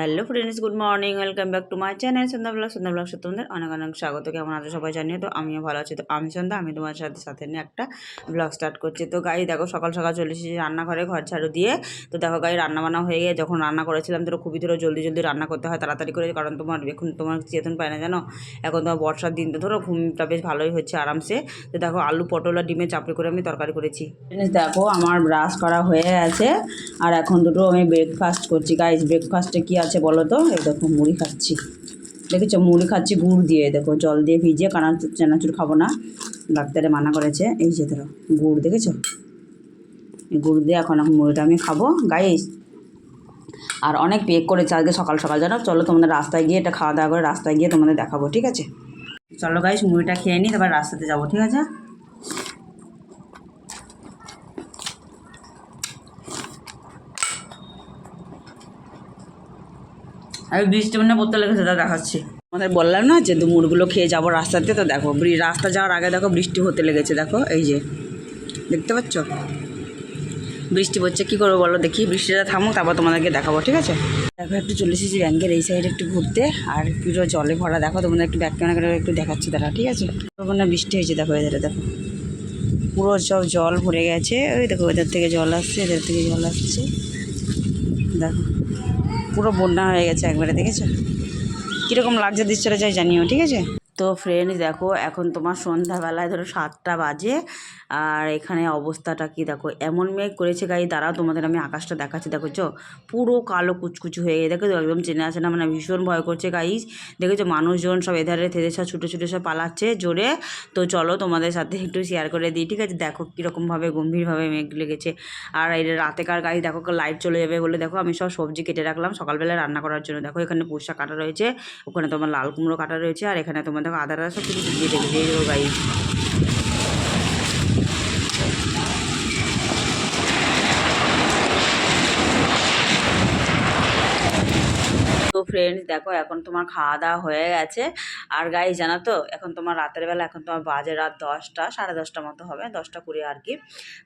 Hello friends good morning welcome back to my channel Sandhya blog Sandhya blog তোমাদের অনেক অনেক স্বাগত। কেমন আছো সবাই জানিয়ে তো? আমিও ভালো আছি। তো আমি সন্ধ্যা, আমি তোমার সাথে সাথে নিয়ে একটা ব্লগ স্টার্ট করছি। তো গাড়ি দেখো সকাল সকাল চলে এসেছি রান্নাঘরে ঘর ঝাড়ু দিয়ে। তো দেখো গাড়ি রান্না বান্না হয়ে গিয়ে যখন রান্না করেছিলাম তো খুবই ধরো জলদি জলদি রান্না করতে হয়, তাড়াতাড়ি করে, কারণ তোমার এখন তোমার চেতন পায় না, জানো? এখন তোমার বর্ষার দিন, তো ধরো ঘুমটা বেশ ভালোই হচ্ছে আরামসে। তো দেখো আলু, পটল আর ডিমে চাপড়ি করে আমি তরকারি করেছি। দেখো আমার ব্রাশ করা হয়ে আছে আর এখন দুটো আমি ব্রেকফাস্ট করছি। গাইজ ব্রেকফাস্টে কী আছে বলো তো? এই দেখো, মুড়ি খাচ্ছি। দেখেছ? মুড়ি খাচ্ছি, গুড় দিয়ে। দেখো, জল দিয়ে ভিজিয়ে কানাচুর চানাচুর খাব না। ডাক্তারে মানা করেছে। এই যে ধরো, গুড়, দেখেছ? গুড় দিয়ে এখন এখন মুড়িটা আমি খাব। গাইজ আর অনেক পেক করেছে আজকে সকাল সকাল, জানো? চলো তোমাদের রাস্তায় গিয়ে এটা খাওয়া দাওয়া করে রাস্তায় গিয়ে তোমাদের দেখাবো, ঠিক আছে? চলো গাইস মুড়িটা খেয়ে নিই, তারপর রাস্তাতে যাব, ঠিক আছে? আমি বৃষ্টি মানে পড়তে লেগেছে, তা দেখাচ্ছি। আমাদের বললাম না যে মুড়গুলো খেয়ে যাব রাস্তাতে, তো দেখো রাস্তা যাওয়ার আগে দেখো বৃষ্টি হতে লেগেছে, দেখো, এই যে। দেখতে পাচ্ছ? বৃষ্টি পড়ছে, কী করব বলো দেখি, বৃষ্টিটা থামুক, তারপর তোমাদেরকে দেখাবো, ঠিক আছে? দেখো, একটু চলে এসেছি ব্যাংকের, এই সাইডে একটু ঘুরতে, আর পুরো জলে ভরা, দেখো, তোমাদের একটু ব্যাগ করে একটু দেখাচ্ছি তারা, ঠিক আছে? ওখানে বৃষ্টি হয়েছে, দেখো এদের দেখো। পুরো সব জল ভরে গেছে, ওই দেখো এদের থেকে জল আসছে এদের থেকে জল আসছে। দেখো। পুরো বন্যা হয়ে গেছে একবারে দেখেছ? কীরকম লাগছে দৃশ্যটা চাই জানিও ঠিক আছে? তো ফ্রেন্ডস দেখো, এখন তোমার সন্ধ্যাবেলায় ধরো সাতটা বাজে, আর এখানে অবস্থাটা কি দেখো, এমন মেঘ করেছে গাড়ি দাঁড়াও তোমাদের আমি আকাশটা দেখাচ্ছি দেখেছ পুরো কালো কুচকুচু হয়ে গেছে দেখো একদম চেনা আসে না মানে ভীষণ ভয় করছে গাইস দেখেছ? মানুষজন সব এধারে থেদে সব, ছুটে ছুটে সব পালাচ্ছে জোরে, তো চলো তোমাদের সাথে একটু শেয়ার করে দিই, ঠিক আছে? দেখো কীরকমভাবে, গম্ভীরভাবে মেঘ লেগেছে, আর এই রাতেকার গাড়ি দেখো লাইট চলে যাবে বলে, দেখো আমি সব সবজি কেটে রাখলাম, সকালবেলা রান্না করার জন্য, দেখো এখানে পুষা কাটা রয়েছে, ওখানে তোমার লাল কুমড়ো কাটা রয়েছে, আর এখানে তোমার দেখো আদা রসা কিছু দিয়ে রেখেছি এই দেখো গাই তো ফ্রেন্ডস দেখো এখন তোমার খাওয়া দাওয়া হয়ে গেছে। আর গাই জানো তো, এখন তোমার রাতের বেলা, এখন তোমার বাজে রাত দশটা, সাড়ে দশটা মতো হবে, দশটা কুড়ি আর কি।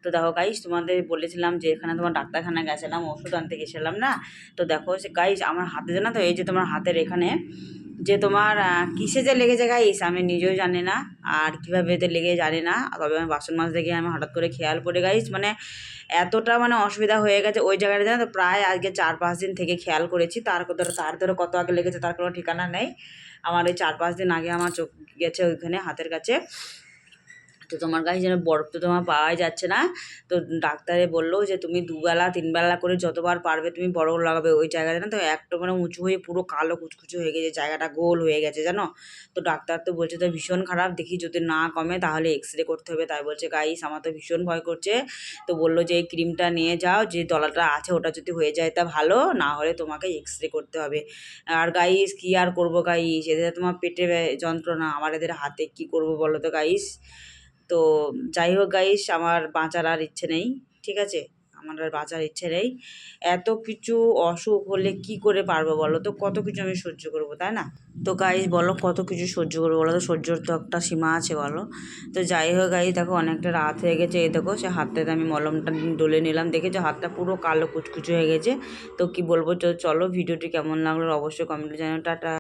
তো দেখো গাইস তোমাদের বলেছিলাম যে এখানে তোমার ডাক্তারখানা গেছিলাম, ওষুধ আনতে গেছিলাম না? তো দেখো গাইস আমার হাতে জানো তো, এই যে তোমার হাতের এখানে যে তোমার কিসে যে লেগেছে গাইস আমি নিজেও জানি না, আর কীভাবে এতে লেগে জানি না, তবে আমি বাসন মাছ দেখে আমি হঠাৎ করে খেয়াল পড়ে গাইস মানে এতটা মানে অসুবিধা হয়ে গেছে ওই জায়গাটা জানো তো, প্রায় আজকে চার পাঁচ দিন থেকে খেয়াল করেছি, তার ধরো তার ধরো কত আগে লেগেছে তার কোনো ঠিকানা নেই, আমার ওই চার পাঁচ দিন আগে আমার চোখ গেছে ওইখানে হাতের কাছে। তো তোমার কাছে যেন বরফ তো তোমার পাওয়াই যাচ্ছে না। তো ডাক্তারে বলল যে, তুমি দুবেলা, তিনবেলা করে যতবার পারবে তুমি বরফ লাগাবে ওই জায়গাটা না। তো একটা মানে উঁচু হয়ে পুরো কালো কুচকুচু হয়ে গেছে, জায়গাটা গোল হয়ে গেছে, জানো? তো ডাক্তার তো বলছে, তো ভীষণ খারাপ, দেখি যদি না কমে তাহলে এক্স রে করতে হবে। তাই বলছে গাইস আমার তো ভীষণ ভয় করছে। তো বলল যে, এই ক্রিমটা নিয়ে যাও, যে দলাটা আছে ওটা যদি হয়ে যায় তা ভালো, না হলে তোমাকে এক্স রে করতে হবে। আর গাইস কী আর করব গাইস এদের তোমার পেটে যন্ত্রণা, আমার এদের হাতে কি করব বলো তো গাইস তো যাই হোক গাইস আমার বাঁচার আর ইচ্ছে নেই, ঠিক আছে? আমার আর বাঁচার ইচ্ছে নেই। এত কিছু অসুখ হলে কি করে পারব বলো তো? কত কিছু আমি সহ্য করব, তাই না? তো গাইস বলো কত কিছু সহ্য করব বলো তো? সহ্যর তো একটা সীমা আছে বলো। তো যাই হোক গাইস দেখো অনেকটা রাত হয়ে গেছে, এই দেখো, সে হাতটাতে আমি মলমটা ডলে নিলাম, দেখেছ? হাতটা পুরো কালো কুচকুচু হয়ে গেছে। তো কি বলব? চলো, ভিডিওটি কেমন লাগল অবশ্যই কমেন্টে জানাও। টাটা।